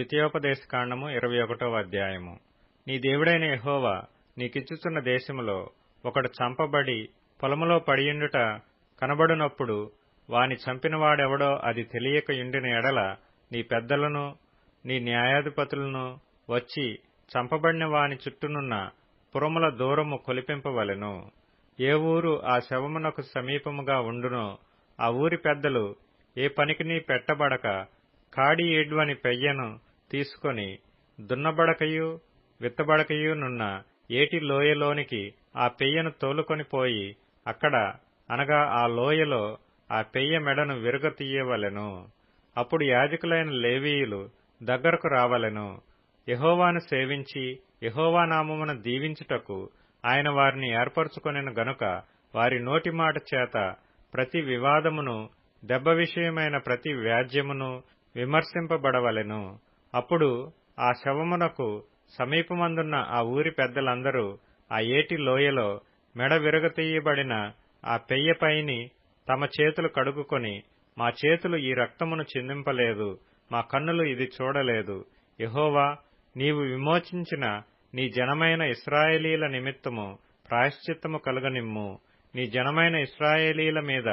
ద్వితీయోపదేశకాండము ఇరవై ఒకటవ అధ్యాయము. నీ దేవుడైన యహోవా నీకిచ్చుచున్న దేశములో ఒకడు చంపబడి పొలములో పడియుండుట కనబడునప్పుడు వాని చంపినవాడెవడో అది తెలియక యుండిన ఎడల నీ పెద్దలను నీ న్యాయాధిపతులను వచ్చి చంపబడిన వాని చుట్టూనున్న పురముల దూరము కొలిపింపవలెను. ఏ ఊరు ఆ శవమునకు సమీపముగా ఉండునో ఆ ఊరి పెద్దలు ఏ పనికిని పెట్టబడక కాడి ఏడ్వని పెయ్యను తీసుకొని దున్నబడకయు విత్తబడకయునున్న ఏటి లోయలోనికి ఆ పెయ్యను తోలుకొని పోయి అక్కడ అనగా ఆ లోయలో ఆ పెయ్య మెడను విరుగతీయవలెను. అప్పుడు యాజకులైన లేవీయులు దగ్గరకు రావలెను. యహోవాను సేవించి యహోవా నామమున దీవించుటకు ఆయన వారిని ఏర్పరచుకొనెను గనుక వారి నోటి మాట చేత ప్రతి వివాదమును దెబ్బ విషయమైన ప్రతి వ్యాజ్యమును విమర్శింపబడవలెను. అప్పుడు ఆ శవమునకు సమీపమందున్న ఆ ఊరి పెద్దలందరూ ఆ ఏటి లోయలో మెడ విరగతీయబడిన ఆ పెయ్యపైని తమ చేతులు కడుగుకొని మా చేతులు ఈ రక్తమును చిందింపలేదు మా కన్నులు ఇది చూడలేదు. యహోవా నీవు విమోచించిన నీ జనమైన ఇస్రాయేలీల నిమిత్తము ప్రాయశ్చిత్తము కలుగనిమ్ము. నీ జనమైన ఇస్రాయేలీల మీద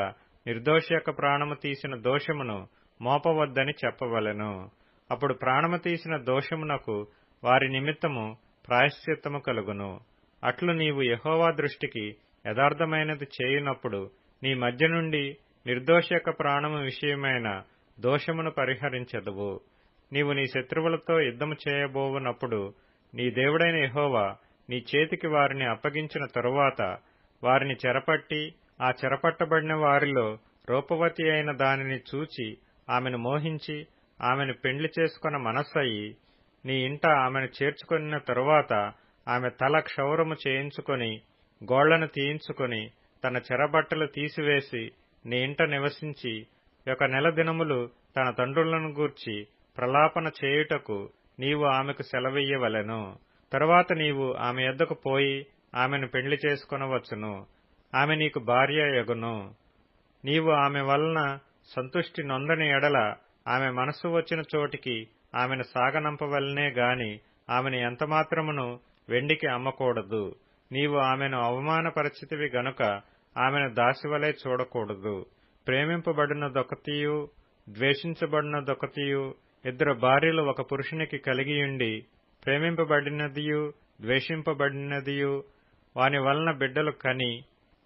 నిర్దోష యొక్క ప్రాణము తీసిన దోషమును మోపవద్దని చెప్పవలెను. అప్పుడు ప్రాణము తీసిన దోషమునకు వారి నిమిత్తము ప్రాయశ్చిత్తము కలుగును. అట్లు నీవు యహోవా దృష్టికి యథార్థమైనది చేయునప్పుడు నీ మధ్య నుండి నిర్దోష యొక్క ప్రాణము విషయమైన దోషమును పరిహరించదువు. నీవు నీ శత్రువులతో యుద్ధము చేయబోవునప్పుడు నీ దేవుడైన యహోవా నీ చేతికి వారిని అప్పగించిన తరువాత వారిని చెరపట్టి ఆ చెరపట్టబడిన వారిలో రూపవతి అయిన దానిని చూచి ఆమెను మోహించి ఆమెను పెండ్లి చేసుకున్న మనస్సయి నీ ఇంట ఆమెను చేర్చుకున్న తరువాత ఆమె తల క్షౌరము చేయించుకొని గోళ్ళను తీయించుకొని తన చెరబట్టలు తీసివేసి నీ ఇంట నివసించి ఒక నెల దినములు తన తండ్రులను గూర్చి ప్రలాపన చేయుటకు నీవు ఆమెకు సెలవెయ్యవలెను. తరువాత నీవు ఆమె ఎద్దకు పోయి ఆమెను పెండ్లి చేసుకొనవచ్చును. ఆమె నీకు భార్య ఎగును. నీవు ఆమె వలన సంతుష్టి నొందని ఎడల ఆమె మనస్సు వచ్చిన చోటికి ఆమెను సాగనంపవలనే గాని ఆమెను ఎంతమాత్రమును వెండికి అమ్మకూడదు. నీవు ఆమెను అవమానపరిచితివి గనుక ఆమెను దాసివలే చూడకూడదు. ప్రేమింపబడినదొకతియు ద్వేషించబడినదొకతియు ఇద్దరు భార్యలు ఒక పురుషునికి కలిగియుండి ప్రేమింపబడినదియు ద్వేషింపబడినదియు వాని వలన బిడ్డలు కని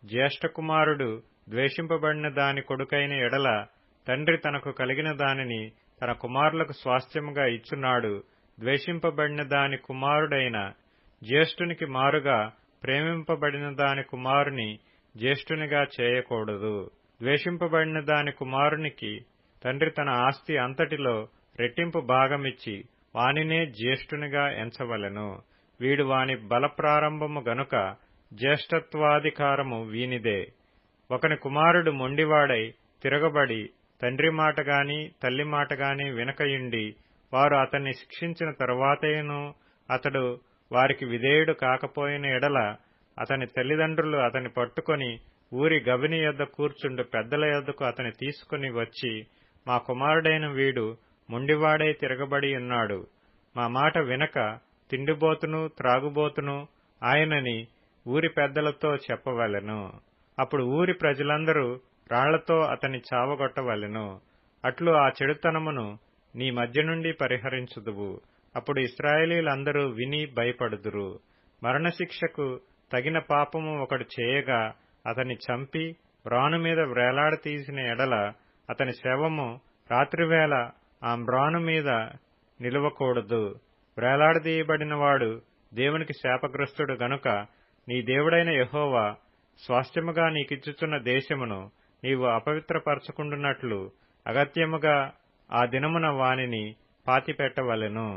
జ్యేష్ఠ కుమారుడు ద్వేషింపబడిన దాని కొడుకైన ఎడల తండ్రి తనకు కలిగిన దానిని తన కుమారులకు స్వాస్థ్యముగా ఇచ్చున్నాడు. ద్వేషింపబడిన దాని కుమారుడైన జ్యేష్ఠునికి మారుగా ప్రేమింపబడిన దాని కుమారుని జ్యేష్ఠునిగా చేయకూడదు. ద్వేషింపబడిన దాని కుమారునికి తండ్రి తన ఆస్తి అంతటిలో రెట్టింపు భాగమిచ్చి వానినే జ్యేష్ఠునిగా ఎంచవలెను. వీడు వాని బలప్రారంభము గనుక జ్యేష్ఠత్వాధికారము వీనిదే. ఒకని కుమారుడు మొండివాడై తిరగబడి తండ్రి మాట గాని తల్లి మాట గాని వినకయుండి వారు అతన్ని శిక్షించిన తరువాతేను అతడు వారికి విధేయుడు కాకపోయిన ఎడల అతని తల్లిదండ్రులు అతని పట్టుకొని ఊరి గవిని యొద్ద కూర్చుండు పెద్దల యొద్దకు అతని తీసుకుని వచ్చి మా కుమారుడైన వీడు మొండివాడై తిరగబడి ఉన్నాడు. మా మాట వినక తిండిబోతును త్రాగుబోతును ఆయనని ఊరి పెద్దలతో చెప్పవలెను అప్పుడు ఊరి ప్రజలందరూ రాళ్ళతో అతని చావగొట్టవలెను. అట్లు ఆ చెడుతనమును నీ మధ్య నుండి పరిహరించుదువు. అప్పుడు ఇస్రాయేలీలందరూ విని భయపడుదురు. మరణశిక్షకు తగిన పాపము ఒకడు చేయగా అతని చంపి మ్రాను మీద వ్రేలాడతీసిన ఎడల అతని శవము రాత్రివేళ ఆ మ్రాను మీద నిలువకూడదు. వ్రేలాడదీయబడినవాడు దేవునికి శాపగ్రస్తుడు గనుక నీ దేవుడైన యహోవా స్వాస్థ్యముగా నీకిచ్చుచున్న దేశమును నీవు అపవిత్రపరచుకుంటున్నట్లు అగత్యముగా ఆ దినమున వానిని పాతిపెట్టవలెను.